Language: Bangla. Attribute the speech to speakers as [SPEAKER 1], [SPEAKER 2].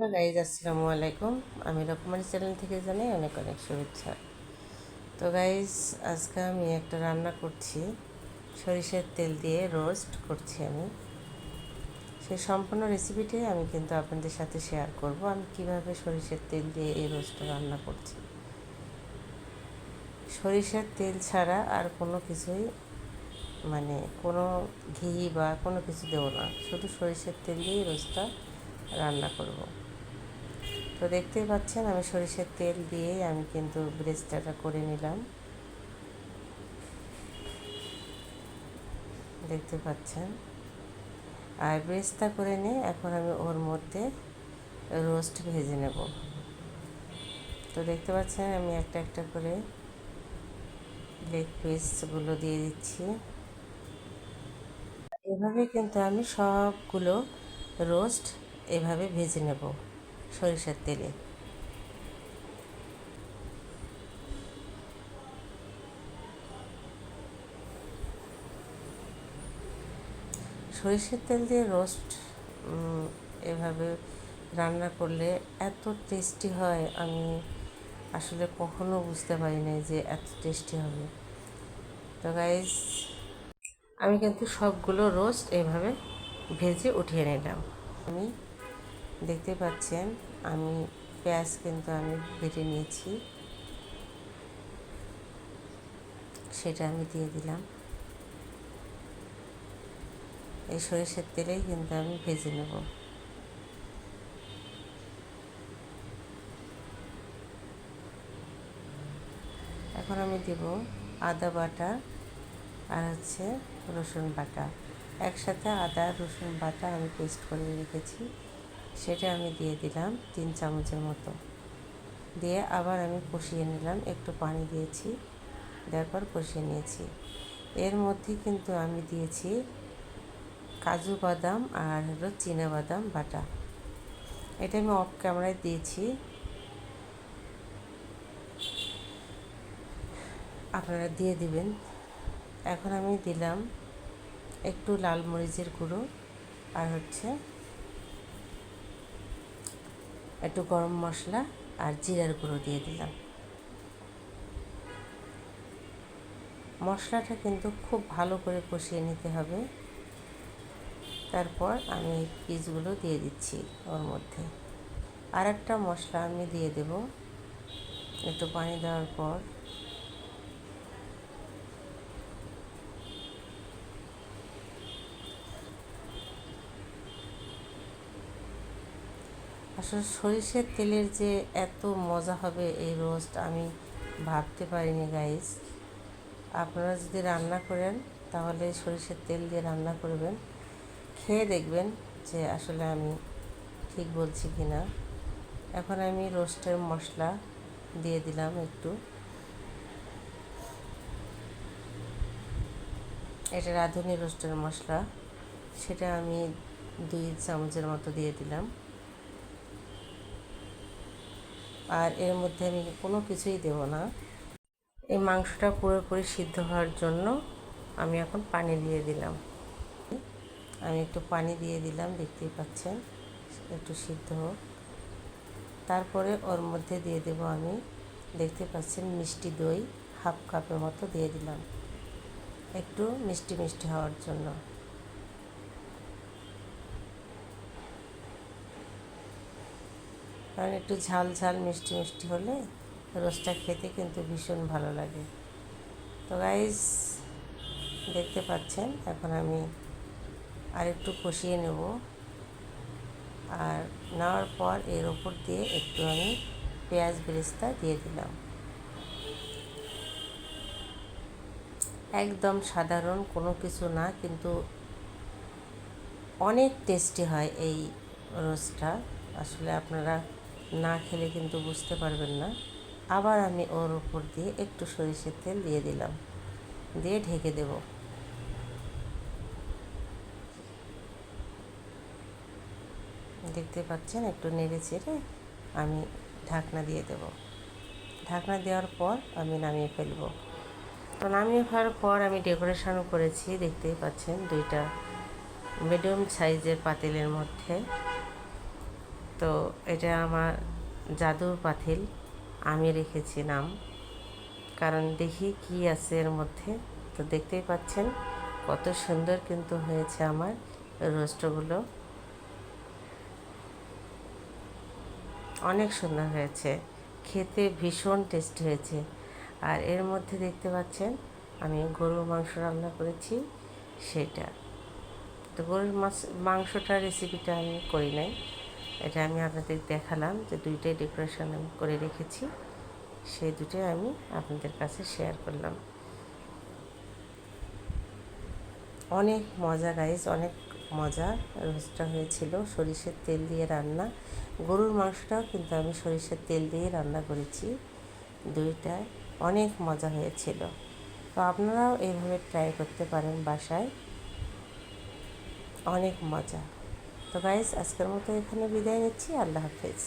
[SPEAKER 1] হ্যালো গাইজ, আসসালামু আলাইকুম। আমি রকমারি চ্যানেল থেকে জানাই অনেক অনেক শুভেচ্ছা। তো গাইজ, আজকে আমি একটা রান্না করছি। সরিষার তেল দিয়ে রোস্ট করছি আমি। সেই সম্পূর্ণ রেসিপিটাই আমি কিন্তু আপনাদের সাথে শেয়ার করব। আমি কীভাবে সরিষার তেল দিয়ে এই রোস্টটা রান্না করছি। সরিষার তেল ছাড়া আর কোনো কিছুই মানে কোনো ঘি বা কোনো কিছু দেবো না। শুধু সরিষার তেল দিয়েই রোস্টটা রান্না করব। তো দেখতেই পাচ্ছেন, আমি সরিষার তেল দিয়ে আমি কিন্তু ব্রেস্তাটা করে নিলাম। দেখতে পাচ্ছেন। আর ব্রেস্তা করে নিয়ে এখন আমি ওর মধ্যে রোস্ট ভেজে নেব। তো দেখতে পাচ্ছেন, আমি একটা একটা করে লেগ পিসগুলো দিয়ে দিচ্ছি। এভাবে কিন্তু আমি সবগুলো রোস্ট এভাবে ভেজে নেব। সরিষার তেলে। সরিষার তেল দিয়ে রোস্ট এভাবে রান্না করলে এত টেস্টি হয়, আমি আসলে কখনো বুঝতে পারি নাই যে এত টেস্টি হবে। তো গাইজ আমি কিন্তু সবগুলো রোস্ট এভাবে ভেজে উঠিয়ে নিলাম। আমি দেখতে পাচ্ছেন, আমি পেঁয়াজ কিন্তু আমি বেটে নিয়েছি। সেটা আমি দিয়ে দিলাম। এই সরিষার তেলেই কিন্তু আমি ভেজে নেব। এখন আমি দেব আদা বাটা আর হচ্ছে রসুন বাটা। একসাথে আদা রসুন বাটা আমি পেস্ট করে রেখেছি। সেটা আমি দিয়ে দিলাম তিন চামচের মতো। দিয়ে আবার আমি কষিয়ে নিলাম, একটু পানি দিয়েছি, দেওয়ার পর কষিয়ে নিয়েছি। এর মধ্যে কিন্তু আমি দিয়েছি কাজু বাদাম আর হলো বাদাম বাটা। এটা আমি অফ ক্যামেরায় দিয়েছি। আপনারা দিয়ে দিবেন। এখন আমি দিলাম একটু লাল মরিচের গুঁড়ো আর হচ্ছে একটু গরম মশলা আর জিরার গুঁড়ো দিয়ে দিলাম। মশলাটা কিন্তু খুব ভালো করে কষিয়ে নিতে হবে। তারপর আমি পিসগুলো দিয়ে দিচ্ছি ওর মধ্যে। আর একটা মশলা আমি দিয়ে দেব। একটু পানি দেওয়ার পর আসলে সরিষার তেলের যে এত মজা হবে এই রোস্ট আমি ভাবতে পারিনি গাইস আপনারা যদি রান্না করেন, তাহলে সরিষার তেল দিয়ে রান্না করবেন। খেয়ে দেখবেন যে আসলে আমি ঠিক বলছি কি না এখন আমি রোস্টের মশলা দিয়ে দিলাম একটু। এটা রাঁধুনি রোস্টের মশলা, সেটা আমি দুই চামচের মতো দিয়ে দিলাম। আর এর মধ্যে আমি কোনো কিছুই দেব না। এই মাংসটা পুরোপুরি সিদ্ধ হওয়ার জন্য আমি এখন পানি দিয়ে দিলাম। আমি একটু পানি দিয়ে দিলাম, দেখতেই পাচ্ছেন, একটু সিদ্ধ হোক। তারপরে ওর মধ্যে দিয়ে দেব আমি, দেখতে পাচ্ছেন, মিষ্টি দই হাফ কাপের মতো দিয়ে দিলাম। একটু মিষ্টি মিষ্টি হওয়ার জন্য। কারণ একটু ঝাল ঝাল, মিষ্টি মিষ্টি হলে রোস্টটা খেতে কিন্তু ভীষণ ভালো লাগে। তো গাইজ দেখতে পাচ্ছেন, এখন আমি আর একটু কষিয়ে নেব। আর নেওয়ার পর এর ওপর দিয়ে একটু আমি পেঁয়াজ বেরেস্তা দিয়ে দিলাম। একদম সাধারণ কোনো কিছু না, কিন্তু অনেক টেস্টি হয় এই রোস্টটা। আসলে আপনারা না খেলে কিন্তু বুঝতে পারবেন না। আবার আমি ওর উপর দিয়ে একটু সরিষার তেল দিয়ে দিলাম। দিয়ে ঢেকে দেব। দেখতে পাচ্ছেন একটু নেড়ে চেড়ে আমি ঢাকনা দিয়ে দেব। ঢাকনা দেওয়ার পর আমি নামিয়ে ফেলব। তো নামিয়ে ফেলার পর আমি ডেকোরেশনও করেছি। দেখতেই পাচ্ছেন দুইটা মিডিয়াম সাইজের পাতিলের মধ্যে। তো এটা আমার জাদুর পাতিল। আমি রেখেছি নাম। কারণ দেখি কি আছে এর মধ্যে। তো দেখতেই পাচ্ছেন কত সুন্দর কিন্তু হয়েছে আমার রোস্টগুলো। অনেক সুন্দর হয়েছে। খেতে ভীষণ টেস্ট হয়েছে। আর এর মধ্যে দেখতে পাচ্ছেন আমি গরুর মাংস রান্না করেছি সেটা। তো গরুর মাছ, মাংসটার রেসিপিটা আমি করি নাই। এটা আমি আপনাদের দেখালাম যে দুইটাই ডেকোরেশন আমি করে রেখেছি। সেই দুটোই আমি আপনাদের কাছে শেয়ার করলাম। অনেক মজা গাইজ অনেক মজা। রোস্টটা হয়েছিল সরিষের তেল দিয়ে রান্না। গরুর মাংসটাও কিন্তু আমি সরিষের তেল দিয়ে রান্না করেছি। দুইটায় অনেক মজা হয়েছিল। তো আপনারাও এইভাবে ট্রাই করতে পারেন বাসায়। অনেক মজা। তো গাইজ আজকের মতো এখানে বিদায় নিচ্ছি আল্লাহ হাফেজ।